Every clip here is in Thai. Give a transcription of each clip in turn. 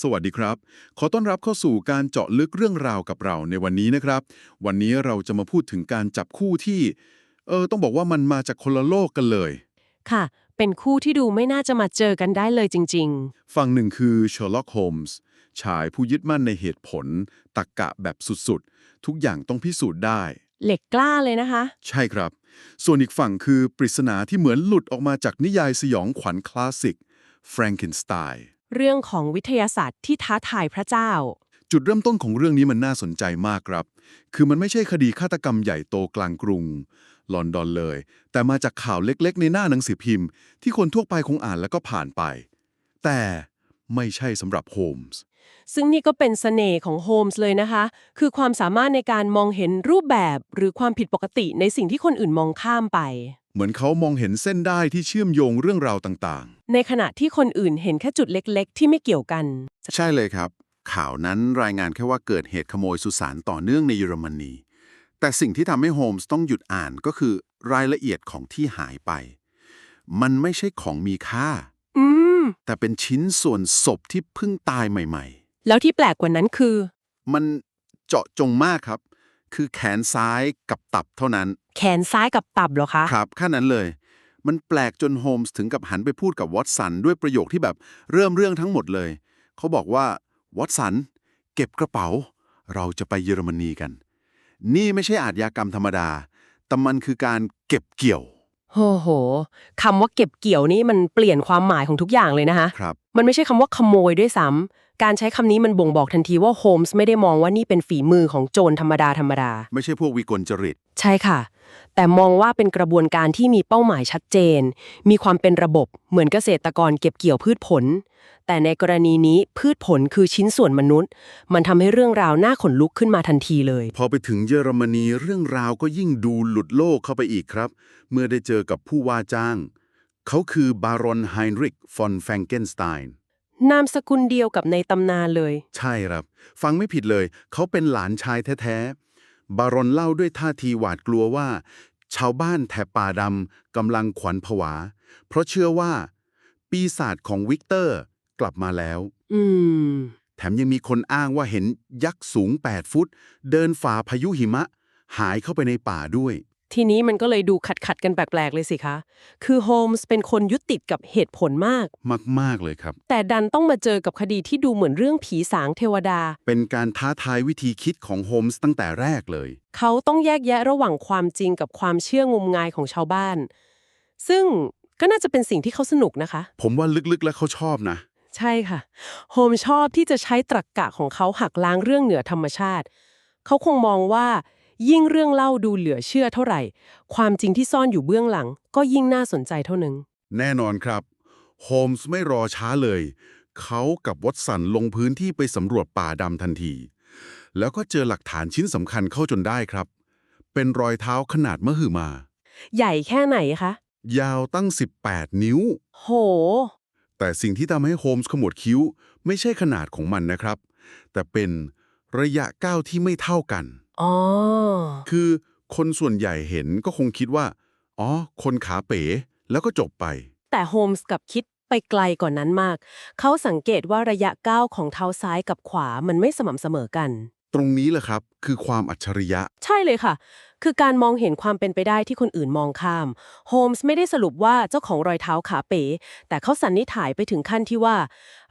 สวัสดีครับ ขอต้อนรับเข้าสู่การเจาะลึกเรื่องราวกับเราในวันนี้นะครับ วันนี้เราจะมาพูดถึงการจับคู่ที่ เออ ต้องบอกว่ามันมาจากคนละโลกกันเลย ค่ะ เป็นคู่ที่ดูไม่น่าจะมาเจอกันได้เลยจริง ฝั่งหนึ่งคือเชอร์ล็อกโฮมส์ชายผู้ยึดมั่นในเหตุผลตรรกะแบบสุดๆ ทุกอย่างต้องพิสูจน์ได้ ๆ เหล็กกล้าเลยนะคะ ใช่ครับ ส่วนอีกฝั่งคือปริศนาที่เหมือนหลุดออกมาจากนิยายสยองขวัญคลาสสิก Frankenstein เรื่องของวิทยาศาสตร์ที่ท้าทายพระเจ้า จุดเริ่มต้นของเรื่องนี้มันน่าสนใจมากครับ คือมันไม่ใช่คดีฆาตกรรมใหญ่โตกลางกรุง ลอนดอนเลย แต่มาจากข่าวเล็กๆ ในหน้าหนังสือพิมพ์ ที่คนทั่วไปคงอ่านแล้วก็ผ่านไป แต่ไม่ใช่สำหรับโฮมส์ ซึ่งนี่ก็เป็นเสน่ห์ของโฮมส์เลยนะคะ คือความสามารถในการมองเห็นรูปแบบหรือความผิดปกติในสิ่งที่คนอื่นมองข้ามไป เหมือนเขามองเห็นเส้นได้ที่เชื่อมโยงเรื่องราวต่างในขณะที่คนอื่นเห็นแค่จุดเล็กๆ ที่ไม่เกี่ยวกันใช่เลยครับ ข่าวนั้นรายงานแค่ว่าเกิดเหตุขโมยสุสานต่อเนื่องในเยอรมนี แต่สิ่งที่ทำให้โฮมส์ต้องหยุดอ่านก็คือรายละเอียดของที่หายไป มันไม่ใช่ของมีค่า อืม แต่เป็นชิ้นส่วนศพที่เพิ่งตายใหม่ แล้วที่แปลกกว่านั้นคือ ๆ มันเจาะจงมากครับ คือแขนซ้ายกับตับเท่านั้น แขนซ้ายกับตับเหรอคะ ครับแค่นั้นเลย มันแปลกจนโฮมส์ถึงกับหันไปพูดกับวอตสันด้วยประโยคที่แบบเริ่มเรื่องทั้งหมดเลย เขาบอกว่าวอตสันเก็บกระเป๋า เราจะไปเยอรมนีกัน นี่ไม่ใช่อาทยากรรมธรรมดา แต่มันคือการเก็บเกี่ยวโหโหคำว่าเก็บเกี่ยวนี่มันเปลี่ยนความหมายของทุกอย่างเลยนะคะครับ มันไม่ใช่คำว่าขโมยด้วยซ้ำ การใช้คำนี้มันบ่งบอกทันทีว่าโฮมส์ไม่ได้มองว่านี่เป็นฝีมือของโจรธรรมดาธรรมดา ไม่ใช่พวกวิกลจริต ใช่ค่ะ แต่มองว่าเป็นกระบวนการที่มีเป้าหมายชัดเจน มีความเป็นระบบเหมือนเกษตรกรเก็บเกี่ยวพืชผล แต่ในกรณีนี้พืชผลคือชิ้นส่วนมนุษย์ มันทำให้เรื่องราวน่าขนลุกขึ้นมาทันทีเลยๆพอไปถึงเยอรมนีเรื่องราวก็ยิ่งดูหลุดโลกเข้าไปอีกครับ เมื่อได้เจอกับผู้ว่าจ้าง เขาคือบารอนไฮนริกฟอนแฟงเกนสไตน์ นามสกุลเดียวกับในตำนานเลย ใช่ครับ ฟังไม่ผิดเลย เขาเป็นหลานชายแท้ๆ บารอนเล่าด้วยท่าทีหวาดกลัวว่า ชาวบ้านแถบป่าดำกำลังขวัญผวา เพราะเชื่อว่า ปีศาจของวิกเตอร์กลับมาแล้ว อืม แถมยังมีคนอ้างว่าเห็นยักษ์สูง 8 ฟุต เดินฝ่าพายุหิมะ หายเข้าไปในป่าด้วย ทีนี้มันก็เลยดูขัดขัดๆกันแปลกๆเลยสิคะ คือโฮมส์เป็นคนยึดติดกับเหตุผลมาก มาก ๆ เลยครับ แต่ดันต้องมาเจอกับคดีที่ดูเหมือนเรื่องผีสางเทวดา เป็นการท้าทายวิธีคิดของโฮมส์ตั้งแต่แรกเลย เขาต้องแยกแยะระหว่างความจริงกับความเชื่องมงายของชาวบ้าน ซึ่งก็น่าจะเป็นสิ่งที่เขาสนุกนะคะ ผมว่าลึกๆแล้วเขาชอบนะ ใช่ค่ะ โฮมชอบที่จะใช้ตรรกกะของเขาหักล้างเรื่องเหนือธรรมชาติ เขาคงมองว่า ยิ่งเรื่องเล่าดูเหลือเชื่อเท่าไหร่ ความจริงที่ซ่อนอยู่เบื้องหลัง ก็ยิ่งน่าสนใจเท่านึง แน่นอนครับ โฮมส์ไม่รอช้าเลย เขากับวอตสันลงพื้นที่ไปสำรวจป่าดำทันที แล้วก็เจอหลักฐานชิ้นสำคัญเข้าจนได้ครับ เป็นรอยเท้าขนาดมหึมา ใหญ่แค่ไหนคะ ยาวตั้ง 18 นิ้ว โห แต่สิ่งที่ทำให้โฮมส์ขมวดคิ้ว ไม่ใช่ขนาดของมันนะครับ แต่เป็นระยะก้าวที่ไม่เท่ากัน อ๋อ คือคนส่วนใหญ่เห็นก็คงคิดว่า อ๋อ คนขาเป๋แล้วก็จบไป แต่โฮมส์กลับคิดไปไกลกว่านนั้นมาก เขาสังเกตว่าระยะก้าวของเท้าซ้ายกับขวามันไม่สม่ำเสมอกัน ตรงนี้แหละครับ คือความอัจฉริยะ ใช่เลยค่ะ คือการมองเห็นความเป็นไปได้ที่คนอื่นมองข้าม โฮมส์ไม่ได้สรุปว่าเจ้าของรอยเท้าขาเป๋ แต่เขาสันนิษฐานไปถึงขั้นที่ว่า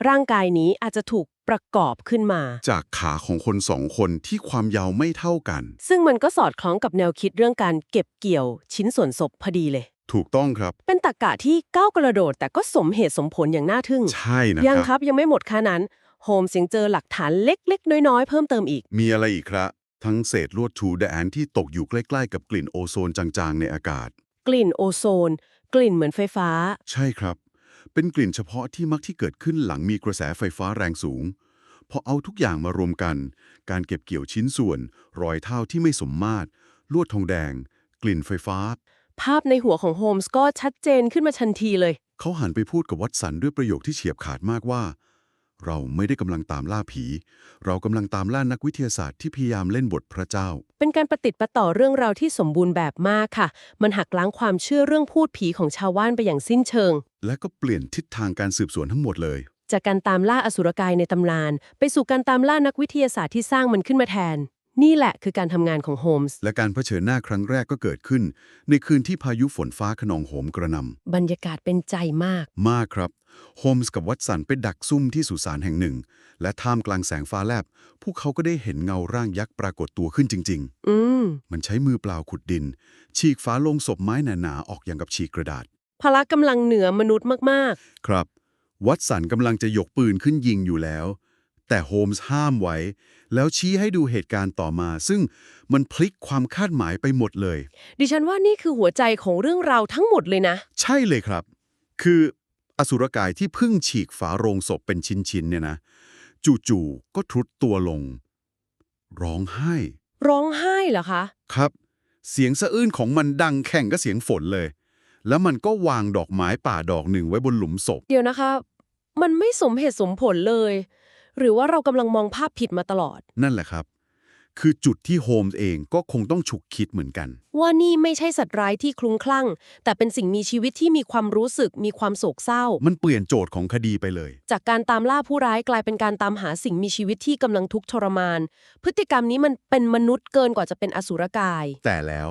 ร่างกายนี้อาจจะถูกประกอบขึ้นมา จากขาของคนสองคนที่ความยาวไม่เท่ากัน ซึ่งมันก็สอดคล้องกับแนวคิดเรื่องการเก็บเกี่ยว ชิ้นส่วนศพพอดีเลย ถูกต้องครับ เป็นตรรกะที่ก้าวกระโดด แต่ก็สมเหตุสมผลอย่างน่าทึ่ง ใช่นะยังคครับรับยังไม่หมดแค่นั้นโฮมส์ยังเจอหลักฐานเล็กๆ น้อยๆ เพิ่มเติมอีก มีอะไรอีกครับ ทั้งเศษลวดทูแดนที่ตกอยู่ใกล้ ๆ กับกลิ่นโอโซนจางๆ ในอากาศ กลิ่นโอโซน กลิ่นเหมือนไฟฟ้า ใช่ครับ เป็นกลิ่นเฉพาะที่มักที่เกิดขึ้นหลังมีกระแสไฟฟ้าแรงสูง พอเอาทุกอย่างมารวมกัน การเก็บเกี่ยวชิ้นส่วน รอยเท้าที่ไม่สมมาตร ลวดทองแดง กลิ่นไฟฟ้า ภาพในหัวของโฮมส์ก็ชัดเจนขึ้นมาทันทีเลย เขาหันไปพูดกับวัตสันด้วยประโยคที่เฉียบขาดมากว่า เราไม่ได้กำลังตามล่าผี เรากำลังตามล่านักวิทยาศาสตร์ที่พยายามเล่นบทพระเจ้า เป็นการประติดประต่อเรื่องราวที่สมบูรณ์แบบมากค่ะ มันหักล้างความเชื่อเรื่องพูดผีของชาวบ้านไปอย่างสิ้นเชิง และก็เปลี่ยนทิศทางการสืบสวนทั้งหมดเลย จากการตามล่าอสุรกายในตำนาน ไปสู่การตามล่านักวิทยาศาสตร์ที่สร้างมันขึ้นมาแทน นี่แหละคือการทำงานของโฮมส์และการเผชิญหน้าครั้งแรกก็เกิดขึ้น ในคืนที่พายุฝนฟ้าขนองโหมกระหนบรรยากาศเป็นใจมากำมากครับ โฮมส์กับวัตสันไปดักซุ่มที่สุสานแห่งหนึ่ง และท่ามกลางแสงฟ้าแลบ พวกเขาก็ได้เห็นเงาร่างยักษ์ปรากฏตัวขึ้นจริง อืม ๆ มันใช้มือเปล่าขุดดิน ฉีกฝาโลงศพไม้หนาๆออกอย่างกับฉีกกระดาษ พละกำลังเหนือมนุษย์มากครับ วัตสันกำลังจะยกปืนขึ้นยิงอยู่แล้ว แต่โฮมส์ห้ามไว้ แล้วชี้ให้ดูเหตุการณ์ต่อมา ซึ่งมันพลิกความคาดหมายไปหมดเลยๆดิฉันว่านี่คือหัวใจของเรื่องราวทั้งหมดเลยนะ ใช่เลยครับ คืออสุรกายที่เพิ่งฉีกฝาโรงศพเป็นชิ้นๆเนี่ยนะ จู่ๆก็ทรุดตัวลง ร้องไห้ ร้องไห้เหรอคะ ครับ เสียงสะอื้นของมันดังแข่งกับเสียงฝนเลย แล้วมันก็วางดอกไม้ป่าดอกหนึ่งไว้บนหลุมศพ เดี๋ยวนะคะ มันไม่สมเหตุสมผลเลย หรือว่าเรากำลังมองภาพผิดมาตลอด นั่นแหละครับ คือจุดที่โฮมส์เองก็คงต้องฉุกคิดเหมือนกัน ว่านี่ไม่ใช่สัตว์ร้ายที่คลุ้มคลั่ง แต่เป็นสิ่งมีชีวิตที่มีความรู้สึกมีความโศกเศร้า มันเปลี่ยนโจทย์ของคดีไปเลย จากการตามล่าผู้ร้ายกลายเป็นการตามหาสิ่งมีชีวิตที่กำลังทุกข์ทรมาน พฤติกรรมนี้มันเป็นมนุษย์เกินกว่าจะเป็นอสุรกาย แต่แล้ว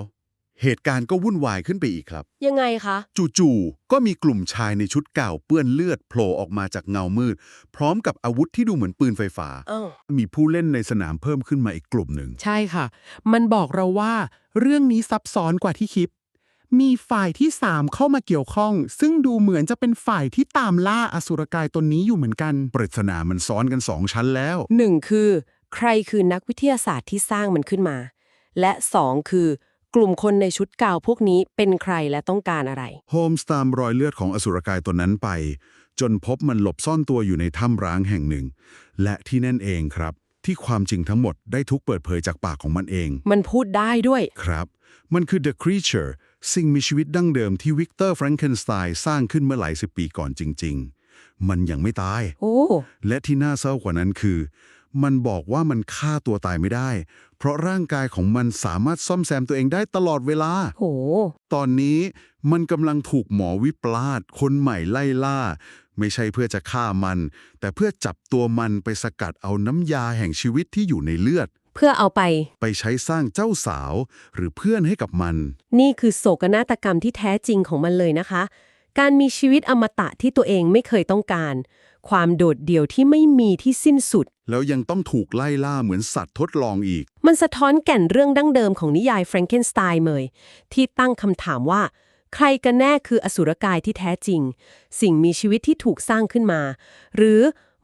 เหตุการณ์ก็วุ่นวายขึ้นไปอีกครับ ยังไงคะ จู่ๆ ก็มีกลุ่มชายในชุดเก่าเปื้อนเลือดโผล่ออกมาจากเงามืด พร้อมกับอาวุธที่ดูเหมือนปืนไฟฟ้า อ้าว มีผู้เล่นในสนามเพิ่มขึ้นมาอีกกลุ่มหนึ่ง ใช่ค่ะ มันบอกเราว่าเรื่องนี้ซับซ้อนกว่าที่คิด มีฝ่ายที่สามเข้ามาเกี่ยวข้อง ซึ่งดูเหมือนจะเป็นฝ่ายที่ตามล่าอสุรกายตนนี้อยู่เหมือนกัน ปริศนามันซ้อนกันสองชั้นแล้ว หนึ่งคือ ใครคือนักวิทยาศาสตร์ที่สร้างมันขึ้นมา และสองคือ กลุ่มคนในชุดเก่าพวกนี้เป็นใครและต้องการอะไร โฮมส์ตามรอยเลือดของอสุรกายตนนั้นไป จนพบมันหลบซ่อนตัวอยู่ในถ้ำร้างแห่งหนึ่ง และที่นั่นเองครับ ที่ความจริงทั้งหมดได้ทุกเปิดเผยจากปากของมันเอง มันพูดได้ด้วย ครับ มันคือ The Creature สิ่งมีชีวิตดั้งเดิมที่วิกเตอร์แฟรงเกนสไตน์สร้างขึ้นเมื่อหลายสิบปีก่อนจริง ๆ มันยังไม่ตาย โอ้ และที่น่าเศร้ากว่านั้นคือ มันบอกว่ามันฆ่าตัวตายไม่ได้ เพราะร่างกายของมันสามารถซ่อมแซมตัวเองได้ตลอดเวลา โห ตอนนี้มันกำลังถูกหมอวิปลาสคนใหม่ไล่ล่า ไม่ใช่เพื่อจะฆ่ามัน แต่เพื่อจับตัวมันไปสกัดเอาน้ำยาแห่งชีวิตที่อยู่ในเลือด เพื่อเอาไป ไปใช้สร้างเจ้าสาว หรือเพื่อนให้กับมัน นี่คือโศกนาฏกรรมที่แท้จริงของมันเลยนะคะ การมีชีวิตอมตะที่ตัวเองไม่เคยต้องการ ความโดดเดี่ยวที่ไม่มีที่สิ้นสุด แล้วยังต้องถูกไล่ล่าเหมือนสัตว์ทดลองอีก มันสะท้อนแก่นเรื่องดั้งเดิมของนิยายแฟรงเกนสไตน์เมยที่ตั้งคำถามว่า ใครกันแน่คืออสุรกายที่แท้จริง สิ่งมีชีวิตที่ถูกสร้างขึ้นมา หรือ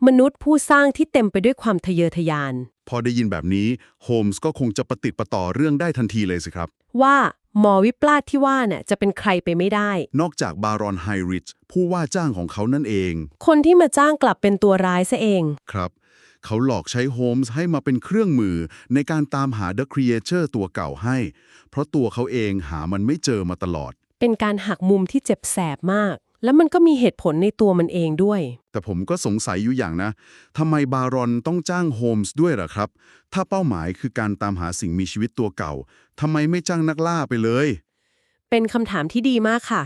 มนุษย์ผู้สร้างที่เต็มไปด้วยความทะเยอทะยาน พอได้ยินแบบนี้โฮมส์ก็คงจะประติดประต่อเรื่องได้ทันทีเลยสิครับ ว่า หมอวิปลาสที่ว่าเนี่ยจะเป็นใครไปไม่ได้ นอกจากบารอนไฮริชผู้ว่าจ้างของเขานั่นเอง คนที่มาจ้างกลับเป็นตัวร้ายซะเอง ครับ เขาหลอกใช้โฮมส์ให้มาเป็นเครื่องมือในการตามหา The Creature ตัวเก่าให้ เพราะตัวเขาเองหามันไม่เจอมาตลอด เป็นการหักมุมที่เจ็บแสบมาก แล้วมันก็มีเหตุผลในตัวมันเองด้วย แต่ผมก็สงสัยอยู่อย่างนะทำไมบารอนต้องจ้างโฮมส์ด้วยล่ะครับ ถ้าเป้าหมายคือการตามหาสิ่งมีชีวิตตัวเก่าทำไมไม่จ้างนักล่าไปเลย เป็นคำถามที่ดีมากค่ะ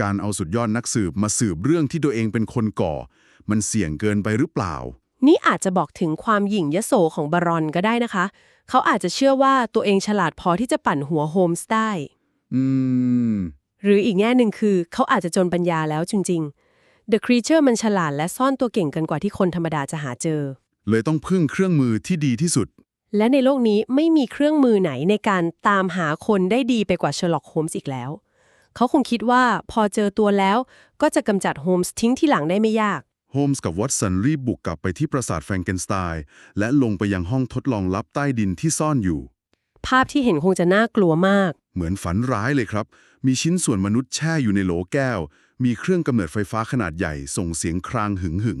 การเอาสุดยอดนักสืบมาสืบเรื่องที่ตัวเองเป็นคนก่อ มันเสี่ยงเกินไปหรือเปล่า นี่อาจจะบอกถึงความหยิ่งยโสของบารอนก็ได้นะคะ เขาอาจจะเชื่อว่าตัวเองฉลาดพอที่จะปั่นหัวโฮมส์ได้ อืม หรืออีกแง่หนึ่งคือเขาอาจจะจนปัญญาแล้วจริง ๆ The Creature มันฉลาดและซ่อนตัวเก่งเกินกว่าที่คนธรรมดาจะหาเจอ เลยต้องพึ่งเครื่องมือที่ดีที่สุด และในโลกนี้ไม่มีเครื่องมือไหนในการตามหาคนได้ดีไปกว่าเชอร์ล็อกโฮมส์อีกแล้ว เขาคงคิดว่าพอเจอตัวแล้วก็จะกำจัดโฮมส์ทิ้งที่หลังได้ไม่ยาก โฮมส์กับวัตสันรีบบุกกลับไปที่ปราสาทแฟรงเกนสไตน์และลงไปยังห้องทดลองลับใต้ดินที่ซ่อนอยู่ ภาพที่เห็นคงจะน่ากลัวมาก เหมือนฝันร้ายเลยครับ มีชิ้นส่วนมนุษย์แช่อยู่ในโหลแก้ว มีเครื่องกำเนิดไฟฟ้าขนาดใหญ่ ส่งเสียงครางหึงหึง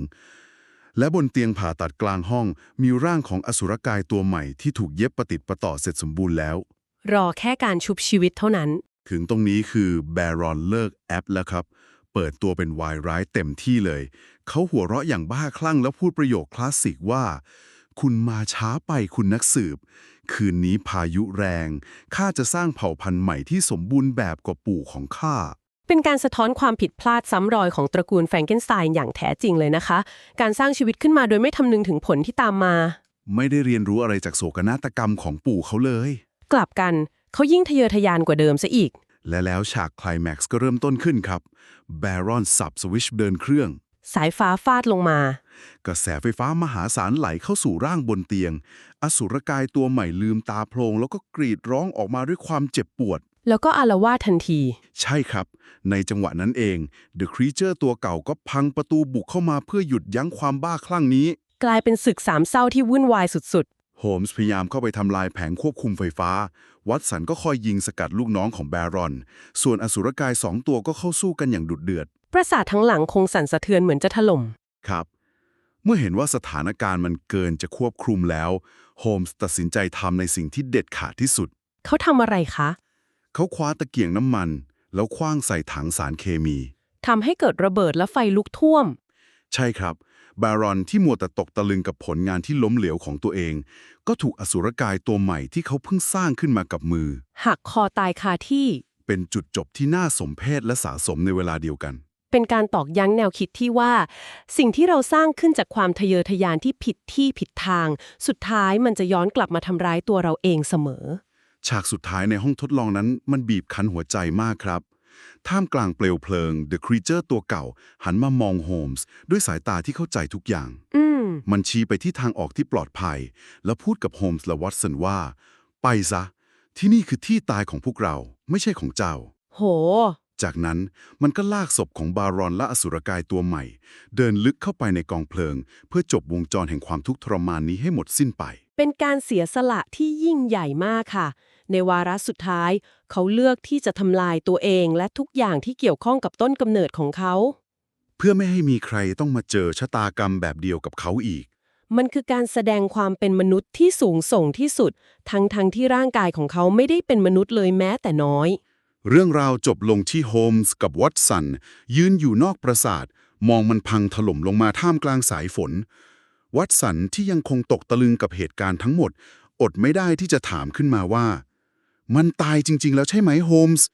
และบนเตียงผ่าตัดกลางห้อง มีร่างของอสุรกายตัวใหม่ที่ถูกเย็บประติดประต่อเสร็จสมบูรณ์แล้ว รอแค่การชุบชีวิตเท่านั้น ถึงตรงนี้คือแบรอนเลิกแอปแล้วครับ เปิดตัวเป็นวายร้ายเต็มที่เลย เขาหัวเราะอย่างบ้าคลั่งแล้วพูดประโยคคลาสสิกว่า คุณมาช้าไปคุณนักสืบ คืนนี้พายุแรง ข้าจะสร้างเผ่าพันธุ์ใหม่ที่สมบูรณ์แบบกว่าปู่ของข้า เป็นการสะท้อนความผิดพลาดซ้ำรอยของตระกูลแฟรงเกนสไตน์อย่างแท้จริงเลยนะคะ การสร้างชีวิตขึ้นมาโดยไม่คำนึงถึงผลที่ตามมา ไม่ได้เรียนรู้อะไรจากโศกนาฏกรรมของปู่เขาเลย กลับกันเขายิ่งทะเยอทะยานกว่าเดิมซะอีก และแล้วฉากไคลแม็กซ์ก็เริ่มต้นขึ้นครับ แบรอนสับสวิชเดินเครื่อง สายฟ้าฟาดลงมา กระแสไฟฟ้ามหาศาลไหลเข้าสู่ร่างบนเตียง อสุรกายตัวใหม่ลืมตาโพลงแล้วก็กรีดร้องออกมาด้วยความเจ็บปวด แล้วก็อารวาสทันที ใช่ครับ ในจังหวะนั้นเอง The Creature ตัวเก่าก็พังประตูบุกเข้ามาเพื่อหยุดยั้งความบ้าคลั่งนี้ กลายเป็นศึกสามเศร้าที่วุ่นวายสุดโฮมส์พยายามเข้าไปทำลายแผงควบคุมไฟฟ้า วัตสันก็คอยยิงสกัดลูกน้องของแบรอน ส่วนอสุรกายสองตัวก็เข้าสู้กันอย่างดุเดือดๆ ปราสาททั้งหลังคงสั่นสะเทือนเหมือนจะถล่ม ครับ เมื่อเห็นว่าสถานการณ์มันเกินจะควบคุมแล้ว โฮมส์ตัดสินใจทำในสิ่งที่เด็ดขาดที่สุด เขาทำอะไรคะ เขาคว้าตะเกียงน้ำมัน แล้วคว้างใส่ถังสารเคมี ทำให้เกิดระเบิดและไฟลุกท่วม ใช่ครับ บารอนที่มัวแต่ตกตะลึงกับผลงานที่ล้มเหลวของตัวเอง ก็ถูกอสุรกายตัวใหม่ที่เขาเพิ่งสร้างขึ้นมากับมือ หักคอตายคาที่ เป็นจุดจบที่น่าสมเพชและสะสมในเวลาเดียวกัน เป็นการตอกย้ำแนวคิดที่ว่า สิ่งที่เราสร้างขึ้นจากความทะเยอทะยานที่ผิดที่ผิดทาง สุดท้ายมันจะย้อนกลับมาทำร้ายตัวเราเองเสมอ ฉากสุดท้ายในห้องทดลองนั้นมันบีบคั้นหัวใจมากครับ ท่ามกลางเปลวเพลิง The Creature ตัวเก่า หันมามองโฮมส์ด้วยสายตาที่เข้าใจทุกอย่างอืมมันชี้ไปที่ทางออกที่ปลอดภัย แล้วพูดกับโฮมส์และวัตสันว่า ไปซะ ที่นี่คือที่ตายของพวกเราไม่ใช่ของเจ้า โห จากนั้นมันก็ลากศพของบารอนและอสุรกายตัวใหม่ เดินลึกเข้าไปในกองเพลิง เพื่อจบวงจรแห่งความทุกข์ทรมานนี้ให้หมดสิ้นไป เป็นการเสียสละที่ยิ่งใหญ่มากค่ะ ในวาระสุดท้าย เขาเลือกที่จะทำลายตัวเองและทุกอย่างที่เกี่ยวข้องกับต้นกำเนิดของเขา เพื่อไม่ให้มีใครต้องมาเจอชะตากรรมแบบเดียวกับเขาอีก มันคือการแสดงความเป็นมนุษย์ที่สูงส่งที่สุด ทั้งทั้งที่ร่างกายของเขาไม่ได้เป็นมนุษย์เลยแม้แต่น้อย เรื่องราวจบลงที่โฮมส์กับวัตสัน ยืนอยู่นอกปราสาท มองมันพังถล่มลงมาท่ามกลางสายฝน วัตสันที่ยังคงตกตะลึงกับเหตุการณ์ทั้งหมด อดไม่ได้ที่จะถามขึ้นมาว่า มันตายจริง ๆ แล้วใช่ไหมโฮมส์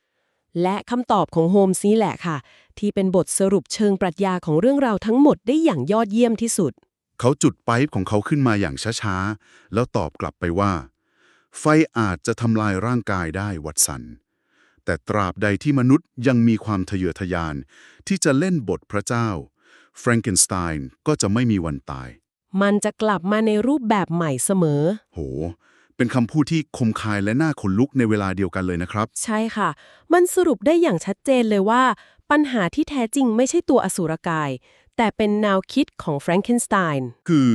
และคำตอบของโฮมส์นี่แหละค่ะ ที่เป็นบทสรุปเชิงปรัชญาของเรื่องราวทั้งหมดได้อย่างยอดเยี่ยมที่สุด เขาจุดไปป์ของเขาขึ้นมาอย่างช้าๆแล้วตอบกลับไปว่า ไฟอาจจะทำลายร่างกายได้วัตสัน แต่ตราบใดที่มนุษย์ยังมีความทะเยอทะยาน ที่จะเล่นบทพระเจ้าแฟรงเกนสไตน์ก็จะไม่มีวันตาย มันจะกลับมาในรูปแบบใหม่เสมอ โห เป็นคำพูดที่คมคายและน่าขนลุกในเวลาเดียวกันเลยนะครับ ใช่ค่ะ มันสรุปได้อย่างชัดเจนเลยว่า ปัญหาที่แท้จริงไม่ใช่ตัวอสูรกาย แต่เป็นแนวคิดของแฟรงเกนสไตน์ คือ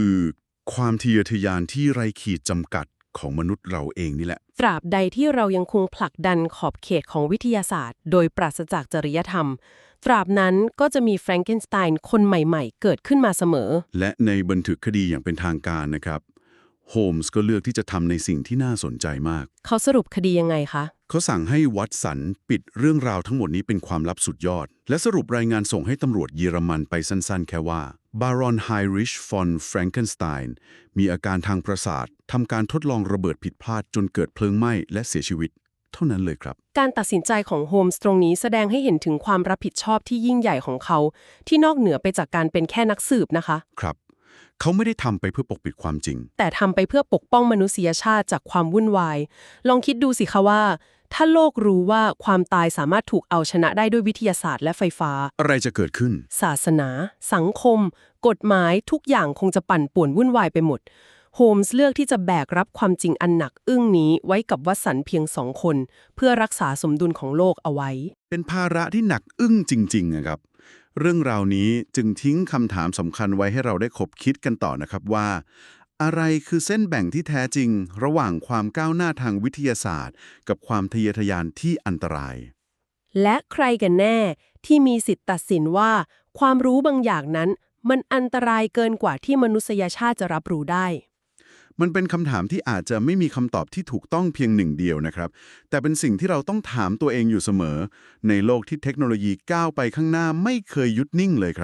ความทะเยอทะยานที่ไร้ขีดจำกัด ของมนุษย์เราเองนี่แหละ ตราบใดที่เรายังคงผลักดันขอบเขตของวิทยาศาสตร์ โดยปราศจากจริยธรรม ตราบนั้นก็จะมีแฟรงเกนสไตน์คนใหม่ๆ เกิดขึ้นมาเสมอ และในบันทึกคดีอย่างเป็นทางการนะครับ โฮมส์ก็เลือกที่จะทำในสิ่งที่น่าสนใจมาก เขาสรุปคดียังไงคะ เขาสั่งให้วัตสันปิดเรื่องราวทั้งหมดนี้เป็นความลับสุดยอด และสรุปรายงานส่งให้ตำรวจเยอรมันไปสั้นๆ แค่ว่าบารอนไฮริชฟอนแฟรงเกนสไตน์มีอาการทางประสาททำการทดลองระเบิดผิดพลาดจนเกิดเพลิงไหม้และเสียชีวิต เท่านั้นเลยครับ การตัดสินใจของโฮมส์ตรงนี้แสดงให้เห็นถึงความรับผิดชอบที่ยิ่งใหญ่ของเขา ที่นอกเหนือไปจากการเป็นแค่นักสืบนะคะ ครับ เขาไม่ได้ทำไปเพื่อปกปิดความจริง แต่ทำไปเพื่อปกป้องมนุษยชาติจากความวุ่นวาย ลองคิดดูสิคะว่า ถ้าโลกรู้ว่าความตายสามารถถูกเอาชนะได้ด้วยวิทยาศาสตร์และไฟฟ้า อะไรจะเกิดขึ้น ศาสนา สังคม กฎหมายทุกอย่างคงจะปั่นป่วนวุ่นวายไปหมดโฮมส์เลือกที่จะแบกรับความจริงอันหนักอึ้งนี้ไว้กับวัสันต์เพียงสองคน เพื่อรักษาสมดุลของโลกเอาไว้ เป็นภาระที่หนักอึ้งจริงๆนะครับ เรื่องราวนี้จึงทิ้งคำถามสำคัญไว้ให้เราได้คบคิดกันต่อนะครับว่า อะไรคือเส้นแบ่งที่แท้จริง ระหว่างความก้าวหน้าทางวิทยาศาสตร์ กับความทะเยอทะยานที่อันตราย และใครกันแน่ที่มีสิทธิ์ตัดสินว่า ความรู้บางอย่างนั้น มันอันตรายเกินกว่าที่มนุษยชาติจะรับรู้ได้ มันเป็นคำถามที่อาจจะไม่มีคำตอบที่ถูกต้องเพียงหนึ่งเดียวนะครับ แต่เป็นสิ่งที่เราต้องถามตัวเองอยู่เสมอ ในโลกที่เทคโนโลยีก้าวไปข้างหน้าไม่เคยหยุดนิ่งเลยครับ